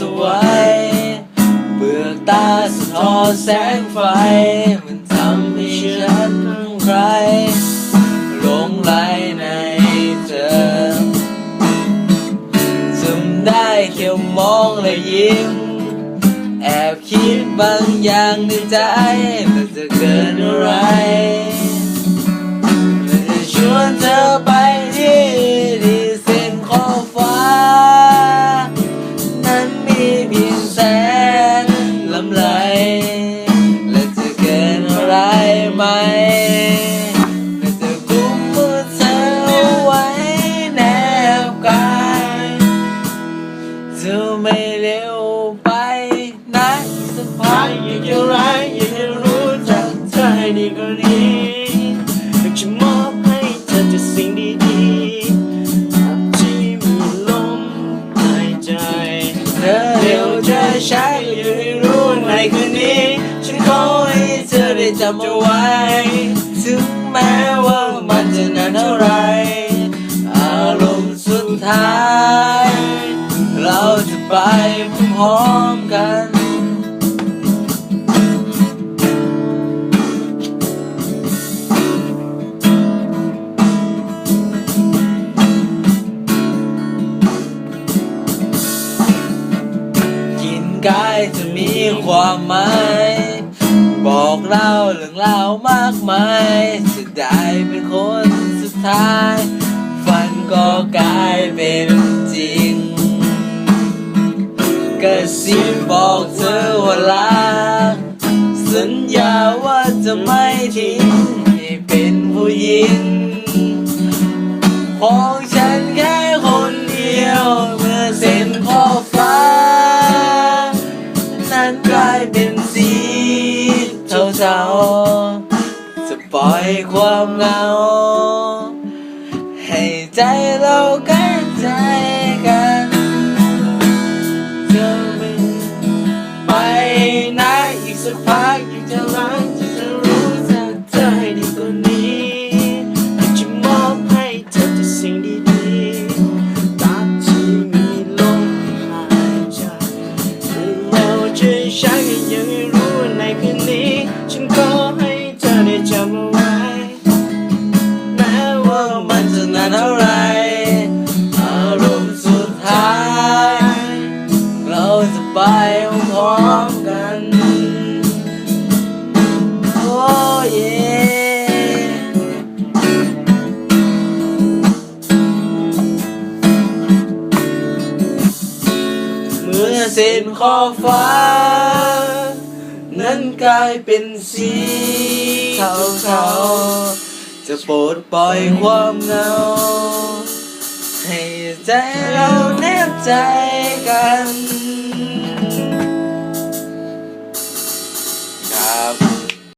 สวยเปลือกตาสะท้อนแสงไฟ มันทำให้ฉันใครหลงไหลในเธอจำได้แค่มองและยิ้ม แอบคิดบางอย่างในใจ มันจะเกิดอะไรำไหล และจะเกิดอะไรไหมและจะกุมมือเธอไว้แนบกายเธอไม่เร็วไปนะอีกสักพักอยากจะรักอยากจะรู้จักเธอให้ดีกว่านี้อยากจะมอบให้เธอแต่สิ่งดี คืนนี้ ฉันขอให้เธอได้จำเอาไว้ ถึงแม้ว่ามันจะนานเท่าไร อารมณ์สุดท้าย เราจะไปพร้อม จะมีความหมายบอกเล่าเรื่องรามากมายจะได้เป็นคนสุดท้าย ฝันก็กลายเป็นจริงกระซิบบอกเธอว่ารักสัญญาว่าจะไม่ทิ้งให้เป็นผู้หญิงของ ปล่อยความเหงา ให้ใจเราใกล้ใจกันเธอไม่ไปนะอีกสักพักอยากจะรักอยาก ร้อมกัน โอ้เยเมื่อเส้นขอบฟ้า นั้นกลายเป็นสีเทาๆจะโปรดปล่อยความเหงา ให้ใจเราแนบใจกัน